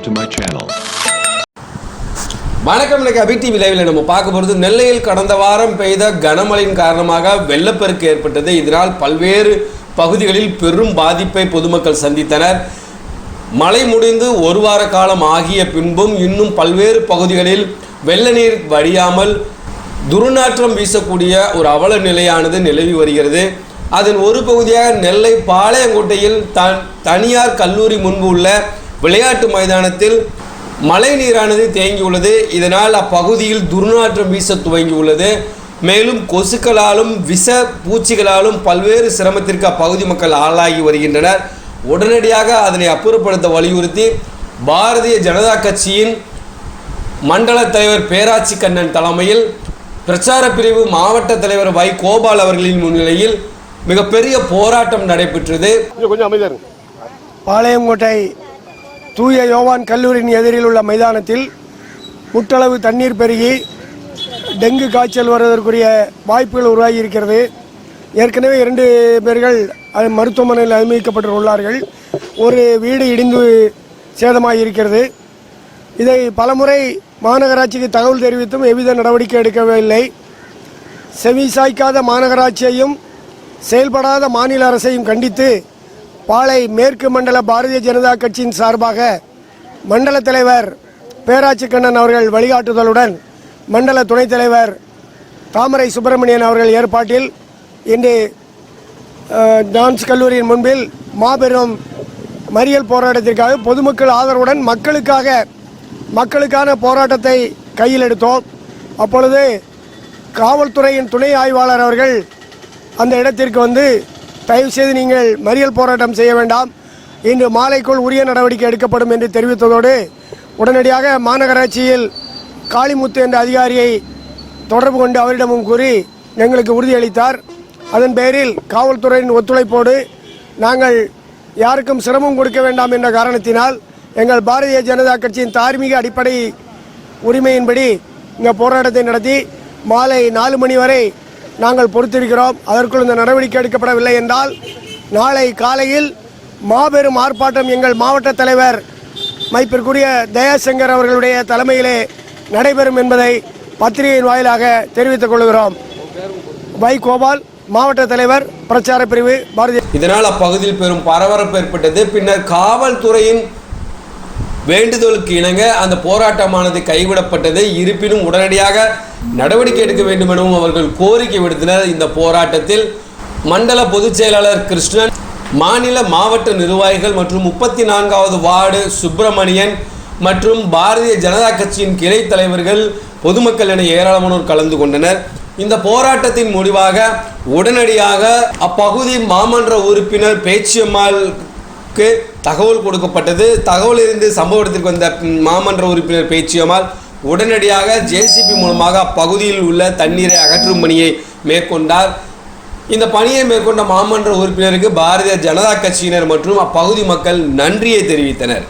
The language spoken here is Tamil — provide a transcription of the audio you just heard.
subscribe to my channel. வணக்கம் இன்னைக்கு அபி டிவி லைவில் நம்ம பார்க்க போகிறது நெல்லையில் கடந்த வாரம் பெய்த கனமழையின் காரணமாக வெள்ளப்பெருக்கு ஏற்பட்டது. இதனால் பல்வேறு பகுதிகளில் பெரும் பாதிப்பை பொதுமக்கள் சந்தித்தனர். மழை முடிந்து ஒரு வார காலம் ஆகிய பின்பும் இன்னும் பல்வேறு பகுதிகளில் வெள்ள நீர் வடியாமல் துர்நாற்றம் வீசக்கூடிய ஒரு அவல நிலையானது நிலவி வருகிறது. அதன் ஒரு பகுதியாக நெல்லை பாளையங்கோட்டையில் தன் தனியார் கல்லூரி முன்பு உள்ள விளையாட்டு மைதானத்தில் மழை நீரானது தேங்கியுள்ளது. இதனால் அப்பகுதியில் துர்நாற்றம் வீச துவங்கியுள்ளது. மேலும் கொசுக்களாலும் விஷ பூச்சிகளாலும் பல்வேறு சிரமத்திற்கு அப்பகுதி மக்கள் ஆளாகி வருகின்றனர். உடனடியாக அதனை அப்புறப்படுத்த வலியுறுத்தி பாரதிய ஜனதா கட்சியின் மண்டல தலைவர் பேராட்சி கண்ணன் தலைமையில் பிரச்சார பிரிவு மாவட்ட தலைவர் வை. கோபால் அவர்களின் முன்னிலையில் மிகப்பெரிய போராட்டம் நடைபெற்றது. பாளையங்கோட்டை தூய யோவான் கல்லூரியின் எதிரில் உள்ள மைதானத்தில் முட்டளவு தண்ணீர் பெருகி டெங்கு காய்ச்சல் வருவதற்குரிய வாய்ப்புகள் உருவாகி இருக்கிறது ஏற்கனவே இரண்டு பேர்கள் அது மருத்துவமனையில் அனுமதிக்கப்பட்டுள்ளார்கள். ஒரு வீடு இடிந்து சேதமாகி இருக்கிறது இதை பலமுறை மாநகராட்சிக்கு தகவல் தெரிவித்தும் எவ்வித நடவடிக்கை எடுக்கவில்லை. செவி சாய்க்காத மாநகராட்சியையும் செயல்படாத மாநில அரசையும் கண்டித்து பாளை மேற்கு மண்டல பாரதிய ஜனதா கட்சியின் சார்பாக மண்டல தலைவர் பேராட்சி கண்ணன் அவர்கள் வழிகாட்டுதலுடன் மண்டல துணைத் தலைவர் தாமரை சுப்பிரமணியன் அவர்கள் ஏற்பாட்டில் இன்று டான்ஸ் கல்லூரியின் முன்பில் மாபெரும் மறியல் போராட்டத்திற்காக பொதுமக்கள் ஆதரவுடன் மக்களுக்காக மக்களுக்கான போராட்டத்தை கையில் எடுத்தோம். அப்பொழுது காவல்துறையின் துணை ஆய்வாளர் அவர்கள் அந்த இடத்திற்கு வந்து தயவு செய்து நீங்கள் மறியல் போராட்டம் செய்ய வேண்டாம். இன்று மாலைக்குள் உரிய நடவடிக்கை எடுக்கப்படும் என்று தெரிவித்ததோடு உடனடியாக மாநகராட்சியில் காளிமுத்து என்ற அதிகாரியை தொடர்பு கொண்டு அவரிடமும் கூறி எங்களுக்கு உறுதியளித்தார். அதன் பேரில் காவல்துறையின் ஒத்துழைப்போடு நாங்கள் யாருக்கும் சிரமம் கொடுக்க வேண்டாம் என்ற காரணத்தினால் எங்கள் பாரதிய ஜனதா கட்சியின் தார்மீக அடிப்படை உரிமையின்படி இங்கே போராட்டத்தை நடத்தி மாலை நாலு மணி வரை நாங்கள் பொறுத்திருக்கிறோம். அதற்குள் இந்த நடவடிக்கை எடுக்கப்படவில்லை என்றால் நாளை காலையில் மாபெரும் ஆர்ப்பாட்டம் எங்கள் மாவட்ட தலைவர் மைப்பிற்குரிய தயாசங்கர் அவர்களுடைய தலைமையிலே நடைபெறும் என்பதை பத்திரிகையின் வாயிலாக தெரிவித்துக் கொள்கிறோம். வை கோபால் மாவட்ட தலைவர் பிரச்சார பிரிவு பாரதிய இதனால் அப்பகுதியில் பெரும் பரபரப்பு ஏற்பட்டது. பின்னர் காவல்துறையின் வேண்டுதலுக்கு இணங்க அந்த போராட்டமானது கைவிடப்பட்டது. இருப்பினும் உடனடியாக நடவடிக்கை எடுக்க வேண்டும் எனவும் அவர்கள் கோரிக்கை விடுத்தனர். இந்த போராட்டத்தில் மண்டல பொதுச் செயலாளர் கிருஷ்ணன் மாநில மாவட்ட நிர்வாகிகள் மற்றும் முப்பத்தி நான்காவது வார்டு சுப்பிரமணியன் மற்றும் பாரதிய ஜனதா கட்சியின் கிளை தலைவர்கள் பொதுமக்கள் என ஏராளமானோர் கலந்து கொண்டனர். இந்த போராட்டத்தின் முடிவாக உடனடியாக அப்பகுதி மாமன்ற உறுப்பினர் பேச்சியம்மாள் க்கு தகவல் கொடுக்கப்பட்டது. தகவல் இருந்து சம்பவ இடத்திற்கு வந்த மாமன்ற உறுப்பினர் பேச்சியம்மாள் உடனடியாக ஜேசிபி மூலமாக அப்பகுதியில் உள்ள தண்ணீரை அகற்றும் பணியை மேற்கொண்டார். இந்த பணியை மேற்கொண்ட மாமன்ற உறுப்பினருக்கு பாரதிய ஜனதா கட்சியினர் மற்றும் அப்பகுதி மக்கள் நன்றியை தெரிவித்தனர்.